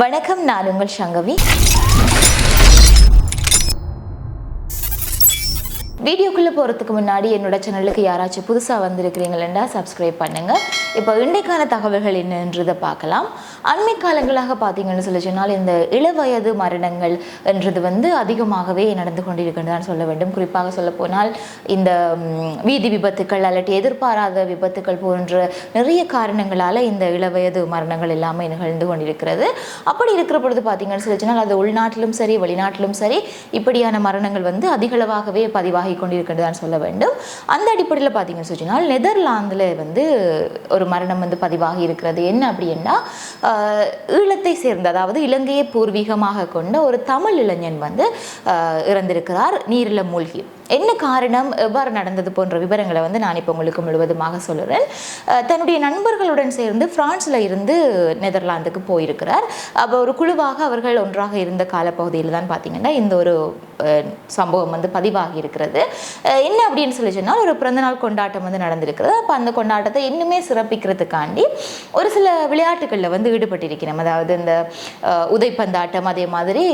வணக்கம் நான் உங்கள் சங்கவி. வீடியோக்குள்ளே போகிறதுக்கு முன்னாடி என்னோட சேனலுக்கு யாராச்சும் புதுசாக வந்திருக்கிறீங்களா சப்ஸ்கிரைப் பண்ணுங்க. இப்போ இன்றைக்கான தகவல்கள் என்னன்றதை பார்க்கலாம். அண்மை காலங்களாக பார்த்தீங்கன்னு சொல்லி சொன்னால் இந்த இளவயது மரணங்கள் என்றது வந்து அதிகமாகவே நடந்து கொண்டிருக்கின்றதான் சொல்ல வேண்டும். குறிப்பாக சொல்ல போனால் இந்த வீதி விபத்துக்கள் அல்லது எதிர்பாராத விபத்துக்கள் போன்ற நிறைய காரணங்களால் இந்த இளவயது மரணங்கள் எல்லாமே நிகழ்ந்து கொண்டிருக்கிறது. அப்படி இருக்கிற பொழுது பார்த்தீங்கன்னு சொல்லி சொன்னால் அது உள்நாட்டிலும் சரி வெளிநாட்டிலும் சரி இப்படியான மரணங்கள் வந்து அதிகளவாகவே பதிவாகி கொண்டிருக்கின்றதான் சொல்ல வேண்டும். அந்த அடிப்படையில் பார்த்தீங்கன்னு சொல்லி சொன்னால் நெதர்லாந்தில் வந்து ஒரு மரணம் வந்து பதிவாகி இருக்கிறது. என்ன அப்படின்னா ஈழத்தை சேர்ந்த அதாவது இலங்கையை பூர்வீகமாக கொண்ட ஒரு தமிழ் இளைஞன் வந்து இறந்திருக்கிறார். நீரில் மூழ்கி. என்ன காரணம் எவ்வாறு நடந்தது போன்ற விவரங்களை வந்து நான் இப்போ உங்களுக்கு முழுவதுமாக சொல்லுறேன். தன்னுடைய நண்பர்களுடன் சேர்ந்து பிரான்ஸில் இருந்து நெதர்லாந்துக்கு போயிருக்கிறார். அப்போ ஒரு குழுவாக அவர்கள் ஒன்றாக இருந்த காலப்பகுதியில் தான் பார்த்தீங்கன்னா இந்த ஒரு சம்பவம் வந்து பதிவாகி இருக்கிறது. என்ன அப்படின்னு சொல்லி சொன்னால் ஒரு பிறந்தநாள் கொண்டாட்டம் வந்து நடந்திருக்கிறது. அப்போ அந்த கொண்டாட்டத்தை இன்னுமே சிறப்பிக்கிறதுக்காண்டி ஒரு சில விளையாட்டுகளில் வந்து ஈடுபட்டிருக்கிறோம் அதாவது இந்த உதைப்பந்தாட்டம் அதே மாதிரி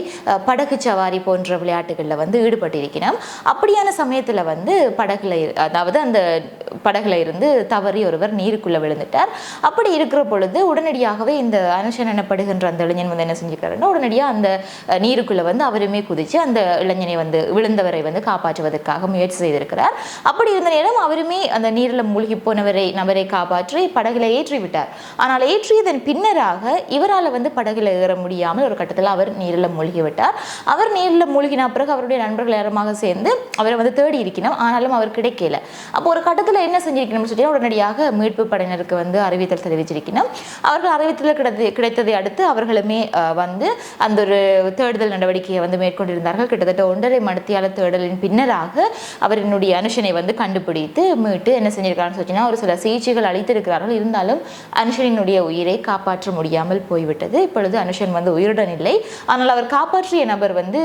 படகு சவாரி போன்ற விளையாட்டுகளில் வந்து ஈடுபட்டிருக்கிறோம் அப்படியான சமயத்தில் வந்து படகுல இரு- அதாவது அந்த படகுல இருந்து தவறி ஒருவர் நீருக்குள்ளே விழுந்துட்டார். அப்படி இருக்கிற பொழுது உடனடியாகவே இந்த அனுஷன் எனப்படுகின்ற அந்த இளைஞன் வந்து என்ன செஞ்சுக்கிறாருன்னா உடனடியாக அந்த நீருக்குள்ளே நீருக்குள்ள வந்து அவருமே குதிச்சு அந்த இளைஞனை வந்து விழுந்தவரை வந்து காப்பாற்றுவதற்காக முயற்சி செய்திருக்கிறார். அப்படி இருந்த நேரம் அவருமே அந்த நீரில் மூழ்கி போனவரை நபரை காப்பாற்றி படகுல ஏற்றி விட்டார். ஆனால் ஏற்றியதன் பின்னராக இவரால் வந்து படகுல ஏற முடியாமல் ஒரு கட்டத்தில் அவர் நீரில் மூழ்கி விட்டார். அவர் நீரில் மூழ்கின பிறகு அவருடைய நண்பர்கள் யாரமாக சேர்ந்து அவர் வந்து தேடி இருக்கணும். ஆனாலும் அவர் கிடைக்கல. அப்போ ஒரு கட்டத்தில் என்ன செஞ்சிருக்கணும்னு சொல்லி உடனடியாக மீட்பு படையினருக்கு வந்து அறிவித்தல் தெரிவிச்சிருக்கணும். அவர்கள் அறிவித்தல் கிடைத்து கிடைத்ததை அடுத்து அவர்களுமே வந்து அந்த ஒரு தேடுதல் நடவடிக்கையை வந்து மேற்கொண்டிருந்தார்கள். கிட்டத்தட்ட ஒன்றரை மணித்தியால தேடலின் பின்னராக அவரினுடைய அனுஷனை வந்து கண்டுபிடித்து மீட்டு என்ன செஞ்சிருக்காருன்னு சொன்னீங்கன்னா ஒரு சில சிகிச்சைகள் அளித்திருக்கிறார்கள். இருந்தாலும் அனுஷனினுடைய உயிரை காப்பாற்ற முடியாமல் போய்விட்டது. இப்பொழுது அனுஷன் வந்து உயிருடன் இல்லை. ஆனால் அவர் காப்பாற்றிய நபர் வந்து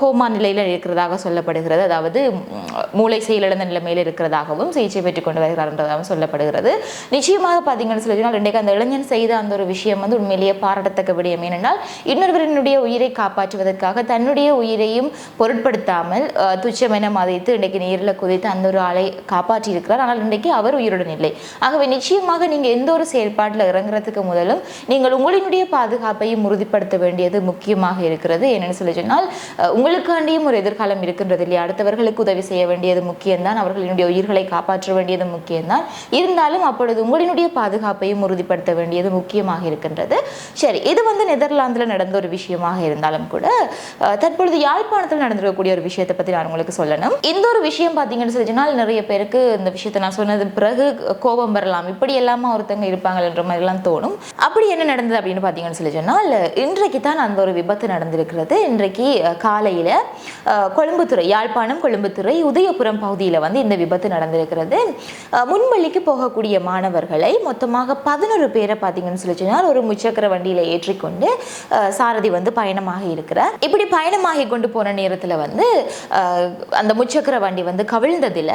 ஹோமா கோமா நிலையில் இருக்கிறதாக சொல்லப்படுகிறது. அதாவது மூளை செயலிழந்த நிலைமையில் இருக்கிறதாகவும் சிகிச்சை பெற்றுக் கொண்டு வருகிறார் என்றதாகவும் சொல்லப்படுகிறது. நிச்சயமாக பார்த்தீங்கன்னு சொல்லி சொன்னால் இன்றைக்கு அந்த இளைஞன் செய்த அந்த ஒரு விஷயம் வந்து உண்மையிலேயே பாராட்டத்தக்க விடயம். ஏனென்றால் இன்னொருவரினுடைய உயிரை காப்பாற்றுவதற்காக தன்னுடைய உயிரையும் பொருட்படுத்தாமல் அஹ், துச்சமென மதித்து இன்றைக்கு நீரில் குதித்து அந்த ஒரு ஆளை காப்பாற்றி இருக்கிறார் ஆனால் இன்றைக்கு அவர் உயிருடன் இல்லை. ஆகவே நிச்சயமாக நீங்கள் எந்த ஒரு செயல்பாட்டில் இறங்குறதுக்கு முதலும் நீங்கள் உங்களினுடைய பாதுகாப்பையும் உறுதிப்படுத்த வேண்டியது முக்கியமாக இருக்கிறது. என்னென்னு சொல்லி சொன்னால் உங்களுக்காண்டியும் ஒரு எதிர்காலம் இருக்கின்றது இல்லையா? அடுத்தவர்களுக்கு உதவி செய்ய வேண்டியது முக்கியம்தான். அவர்களினுடைய உயிர்களை காப்பாற்ற வேண்டியது முக்கியம்தான். இருந்தாலும் அப்பொழுது உங்களினுடைய பாதுகாப்பையும் உறுதிப்படுத்த வேண்டியது முக்கியமாக இருக்கின்றது. சரி இது வந்து நெதர்லாந்தில் நடந்த ஒரு விஷயமாக இருந்தாலும் கூட தற்பொழுது யாழ்ப்பாணத்தில் நடந்திருக்கக்கூடிய ஒரு விஷயத்தை பற்றி நான் உங்களுக்கு சொல்லணும். இந்த ஒரு விஷயம் பார்த்தீங்கன்னு சொல்லி சொன்னால் நிறைய பேருக்கு இந்த விஷயத்தை நான் சொன்னது பிறகு கோபம் வரலாம். இப்படி எல்லாமா ஒருத்தங்க இருப்பாங்கன்ற மாதிரிலாம் தோணும். அப்படி என்ன நடந்தது அப்படின்னு பார்த்தீங்கன்னு சொல்லி சொன்னால் இன்றைக்கு தான் அந்த ஒரு விபத்து நடந்திருக்கிறது. இன்றைக்கு காலையில் காலையில கொழும்புத்துறை யாழ்ப்பாணம் கொழும்புத்துறை உதயபுரம் பகுதியில் வந்து இந்த விபத்து நடந்திருக்கிறது. அஹ், முன்பள்ளிக்கு போகக்கூடிய மாணவர்களை மொத்தமாக பதினொரு பேரை பார்த்தீங்கன்னு சொல்லி சொன்னால் ஒரு முச்சக்கர வண்டியில் ஏற்றிக்கொண்டு சாரதி வந்து பயணமாக இருக்கிறார். இப்படி பயணமாகி கொண்டு போன நேரத்தில் வந்து அந்த முச்சக்கர வண்டி வந்து கவிழ்ந்ததில்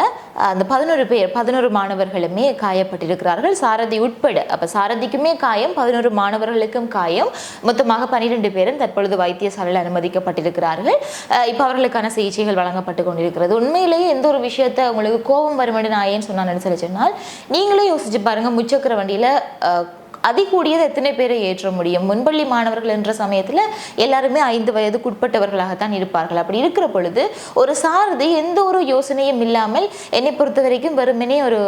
அந்த பதினோரு பேர் பதினோரு மாணவர்களுமே காயப்பட்டிருக்கிறார்கள். சாரதி உட்பட அப்போ சாரதிக்குமே காயம் பதினோரு மாணவர்களுக்கும் காயம். மொத்தமாக பன்னிரெண்டு பேரும் தற்பொழுது வைத்தியசாலையில் அனுமதிக்கப்பட்டிருக்கிறார்கள். இப்போ அவர்களுக்கான சிகிச்சைகள் வழங்கப்பட்டு கொண்டிருக்கிறது. உண்மையிலேயே எந்த ஒரு விஷயத்தை உங்களுக்கு கோபம் வரும்படி நான் ஏன் சொன்னால் நினைச்சு சொன்னால் நீங்களே யோசிச்சு பாருங்கள் முச்சக்கர வண்டியில் அதிகூடியது எத்தனை பேரை ஏற்ற முடியும்? முன்பள்ளி மாணவர்கள் என்ற சமயத்தில் எல்லாருமே ஐந்து வயதுக்குட்பட்டவர்களாகத்தான் இருப்பார்கள். அப்படி இருக்கிற பொழுது ஒரு சாரதி எந்த ஒரு யோசனையும் இல்லாமல் என்னை பொறுத்த வரைக்கும் வெறுமனே ஒரு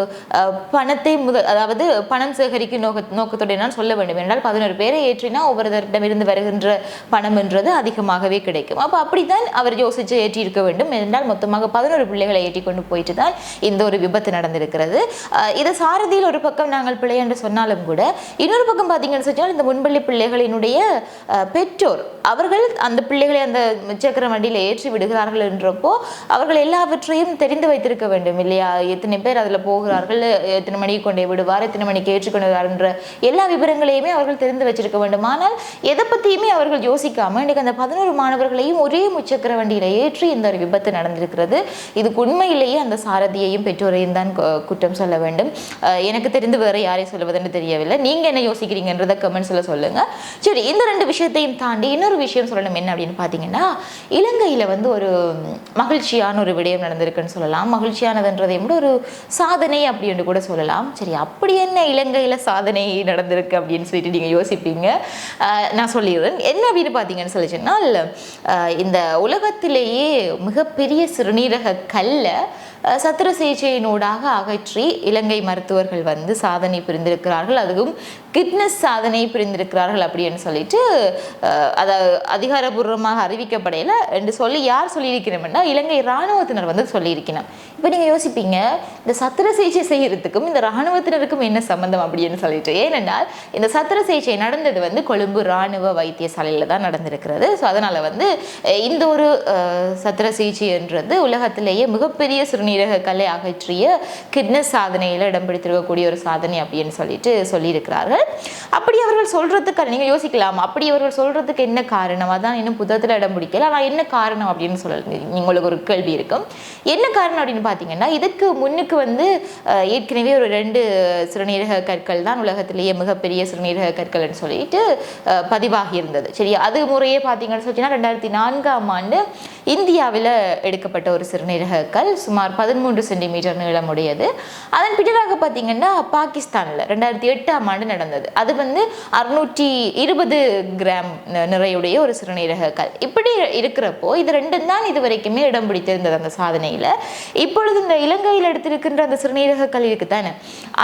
பணத்தை முதல் அதாவது பணம் சேகரிக்கும் நோக்க நோக்கத்துடைய நான் சொல்ல வேண்டும். என்றால் பதினோரு பேரை ஏற்றினா ஒவ்வொருத்தரிடமிருந்து வருகின்ற பணம் என்றது அதிகமாகவே கிடைக்கும். அப்போ அப்படித்தான் அவர் யோசித்து ஏற்றி இருக்க வேண்டும். என்றால் மொத்தமாக பதினோரு பிள்ளைகளை ஏற்றி கொண்டு போயிட்டு தான் இந்த ஒரு விபத்து நடந்திருக்கிறது. இதை இது சாரதியில் ஒரு பக்கம் நாங்கள் பிள்ளை என்று சொன்னாலும் கூட இன்னொரு பக்கம் பார்த்தீங்கன்னு சொன்னால் இந்த முன்பள்ளி பிள்ளைகளினுடைய பெற்றோர் அவர்கள் அந்த பிள்ளைகளை அந்த முச்சக்கர வண்டியில் ஏற்றி விடுகிறார்கள் என்றப்போ அவர்கள் எல்லாவற்றையும் தெரிந்து வைத்திருக்க வேண்டும் இல்லையா? எத்தனை பேர் அதில் போகிறார்கள் எத்தனை மணிக்கு கொண்டே விடுவார் எத்தனை மணிக்கு ஏற்றுக்கொண்டு என்ற எல்லா விவரங்களையுமே அவர்கள் தெரிந்து வச்சிருக்க வேண்டும். ஆனால் எதை பற்றியுமே அவர்கள் யோசிக்காமல் இன்றைக்கு அந்த பதினோரு மாணவர்களையும் ஒரே முச்சக்கர வண்டியில் ஏற்றி இந்த ஒரு விபத்து நடந்திருக்கிறது. இதுக்கு உண்மையிலேயே அந்த சாரதியையும் பெற்றோரையும் தான் கு- குற்றம் சொல்ல வேண்டும். எனக்கு தெரிந்து வேற யாரையும் சொல்லுவதுன்னு தெரியவில்லை. நீங்கள் என்ன யோசிக்கிறீங்கன்றத கமெண்ட்ஸில் சொல்லுங்கள் சரி இந்த ரெண்டு விஷயத்தையும் தாண்டி இன்னொரு விஷயம் சொல்லணும். என்ன அப்படின்னு பார்த்தீங்கன்னா இலங்கையில் வந்து ஒரு மகிழ்ச்சியான ஒரு விடயம் நடந்திருக்குன்னு சொல்லலாம். மகிழ்ச்சியானதுன்றதை கூட ஒரு சாதனை அப்படின்னு கூட சொல்லலாம். சரி அப்படி என்ன இலங்கையில் சாதனை நடந்திருக்கு அப்படின்னு சொல்லிட்டு நீங்கள் யோசிப்பீங்க. நான் சொல்லிடுறேன். என்ன அப்படின்னு பார்த்தீங்கன்னு சொல்லி சொன்னால் இந்த உலகத்திலேயே மிகப்பெரிய சிறுநீரக கல்லை சத்திர சிகிச்சையினூடாக அகற்றி இலங்கை மருத்துவர்கள் வந்து சாதனை புரிந்திருக்கிறார்கள். அதுவும் கிட்னஸ் சாதனை புரிந்திருக்கிறார்கள் அப்படின்னு சொல்லிட்டு அதை அதிகாரபூர்வமாக அறிவிக்கப்படையில என்று சொல்லி யார் சொல்லியிருக்கிறோம்னா இலங்கை இராணுவத்தினர் வந்து சொல்லியிருக்கணும் இப்போ நீங்கள் யோசிப்பீங்க இந்த சத்திர சிகிச்சை செய்கிறதுக்கும் இந்த இராணுவத்தினருக்கும் என்ன சம்பந்தம் அப்படின்னு சொல்லிட்டு. ஏனென்றால் இந்த சத்திர சிகிச்சை நடந்தது வந்து கொழும்பு இராணுவ வைத்தியசாலையில் தான் நடந்திருக்கிறது. ஸோ அதனால் வந்து இந்த ஒரு சத்திர சிகிச்சைன்றது உலகத்திலேயே மிகப்பெரிய சிறுநீரக கலை அகற்றிய கிட்னஸ் சாதனையில் இடம் பிடித்திருக்கக்கூடிய ஒரு சாதனை அப்படின்னு சொல்லிட்டு சொல்லியிருக்கிறார்கள். அப்படி அவர்கள் சொல்றதுக்கு நீங்கள் யோசிக்கலாம். அப்படி அவர்கள் சொல்றதுக்கு என்ன காரணம்? அதான் இன்னும் புத்தகத்தில் இடம் பிடிக்கல. ஆனால் என்ன காரணம் அப்படின்னு சொல்ல உங்களுக்கு ஒரு கேள்வி இருக்கும் என்ன காரணம் அப்படின்னு பார்த்தீங்கன்னா இதுக்கு முன்னுக்கு வந்து ஏற்கனவே ஒரு ரெண்டு சிறுநீரக கற்கள் தான் உலகத்திலேயே மிகப்பெரிய சிறுநீரக கற்கள்னு சொல்லிட்டு பதிவாகி இருந்தது. சரி அது முறையே பார்த்தீங்கன்னு சொன்னீங்கன்னா ரெண்டாயிரத்தி நான்காம் ஆண்டு இந்தியாவில் எடுக்கப்பட்ட ஒரு சிறுநீரக கல் சுமார் பதிமூன்று சென்டிமீட்டர் நீளமுடையது. அதன் பின்னராக பார்த்தீங்கன்னா பாகிஸ்தானில் ரெண்டாயிரத்தி எட்டாம் ஆண்டு நடந்தது. அது வந்து அறுநூற்றி இருபது கிராம் நிறையுடைய ஒரு சிறுநீரக கல் இப்படி இருக்கிறப்போ இது ரெண்டும் தான் இது வரைக்குமே இடம் பிடித்திருந்தது அந்த சாதனையில். இப்பொழுது இந்த இலங்கையில் எடுத்திருக்கின்ற அந்த சிறுநீரக கல் இருக்குதானே?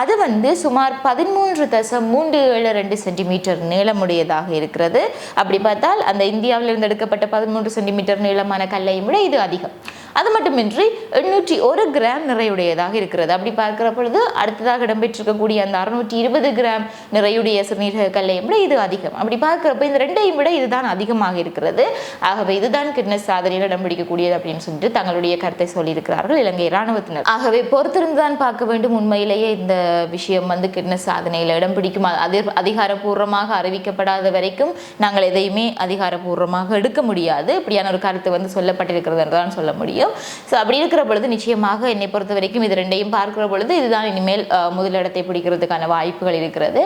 அது வந்து சுமார் பதிமூன்று தசம் மூன்று ஏழு ரெண்டு சென்டிமீட்டர் நீளமுடையதாக இருக்கிறது. அப்படி பார்த்தால் அந்த இந்தியாவிலிருந்து எடுக்கப்பட்ட பதிமூன்று சென்டிமீட்டர் நீளமான கல்லையும் விட இது அதிகம். அது மட்டுமின்றி எண்ணூற்றி ஒரு கிராம் நிறையுடையதாக இருக்கிறது. அப்படி பார்க்கிற பொழுது அடுத்ததாக இடம்பெற்றிருக்கக்கூடிய அந்த அறுநூற்றி இருபது கிராம் நிறையுடைய சிறுநீரக கல்லையும் விட இது அதிகம். அப்படி பார்க்குறப்ப இந்த ரெண்டையும் விட இதுதான் அதிகமாக இருக்கிறது. ஆகவே இதுதான் கிட்னஸ் சாதனையில் இடம் பிடிக்கக்கூடியது அப்படின்னு சொல்லிட்டு தங்களுடைய கருத்தை சொல்லியிருக்கிறார்கள் இலங்கை இராணுவத்தினர். ஆகவே பொறுத்திருந்து தான் பார்க்க வேண்டும். உண்மையிலேயே இந்த விஷயம் வந்து கிட்னஸ் சாதனையில் இடம் பிடிக்கும். அது அதிகாரப்பூர்வமாக அறிவிக்கப்படாத வரைக்கும் நாங்கள் எதையுமே அதிகாரப்பூர்வமாக எடுக்க முடியாது. இப்படியான ஒரு கருத்து வந்து சொல்லப்பட்டிருக்கிறது என்று தான் சொல்ல முடியும். ஸோ அப்படி இருக்கிற பொழுது நிச்சயமாக என்னை பொறுத்த வரைக்கும் இது ரெண்டையும் பார்க்கிற பொழுது இதுதான் இனிமேல் முதலிடத்தை பிடிக்கிறதுக்கான வாய்ப்புகள் இருக்கிறது.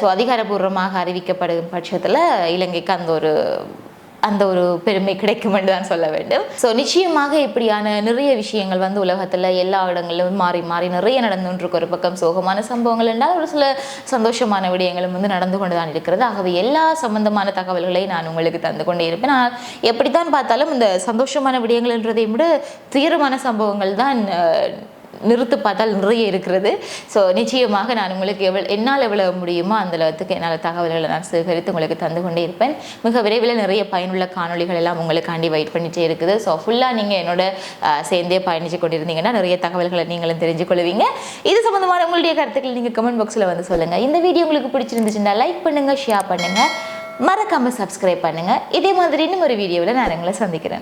ஸோ அதிகாரப்பூர்வமாக அறிவிக்கப்படும் பட்சத்தில் இலங்கைக்கு அந்த ஒரு அந்த ஒரு பெருமை கிடைக்கும் என்று தான் சொல்ல வேண்டும். ஸோ நிச்சயமாக இப்படியான நிறைய விஷயங்கள் வந்து உலகத்தில் எல்லா இடங்களிலும் மாறி மாறி நிறைய நடந்துருக்கு ஒரு பக்கம் சோகமான சம்பவங்கள் என்றால் ஒரு சில சந்தோஷமான விடயங்களும் வந்து நடந்து கொண்டு தான் இருக்கிறது. ஆகவே எல்லா சம்பந்தமான தகவல்களை நான் உங்களுக்கு தந்து கொண்டே இருப்பேன். நான் எப்படித்தான் பார்த்தாலும் இந்த சந்தோஷமான விடயங்கள்ன்றதையும் விட துயரமான சம்பவங்கள் தான் நிறுத்து பார்த்தால் நிறைய இருக்கிறது. ஸோ நிச்சயமாக நான் உங்களுக்கு எவ்வளோ என்னால் எவ்வளவு முடியுமோ அந்த அளவுக்கு என்னால் தகவல்களை நான் சேகரித்து உங்களுக்கு தந்து கொண்டே இருப்பேன். மிக விரைவில் நிறைய பயனுள்ள காணொளிகள் எல்லாம் உங்களுக்காண்டி வெயிட் பண்ணிட்டே இருக்குது. ஸோ ஃபுல்லாக நீங்கள் என்னோட சேர்ந்தே பயணிச்சு கொண்டிருந்தீங்கன்னா நிறைய தகவல்களை நீங்களும் தெரிஞ்சு கொள்வீங்க. இது சம்மந்தமான உங்களுடைய கருத்துக்கள் நீங்கள் கமெண்ட் பாக்ஸில் வந்து சொல்லுங்கள் இந்த வீடியோ உங்களுக்கு பிடிச்சிருந்துச்சுன்னா லைக் பண்ணுங்கள் ஷேர் பண்ணுங்கள் மறக்காமல் சப்ஸ்கிரைப் பண்ணுங்கள் இதே மாதிரி இன்னும் ஒரு வீடியோவில் நான் உங்களை சந்திக்கிறேன்.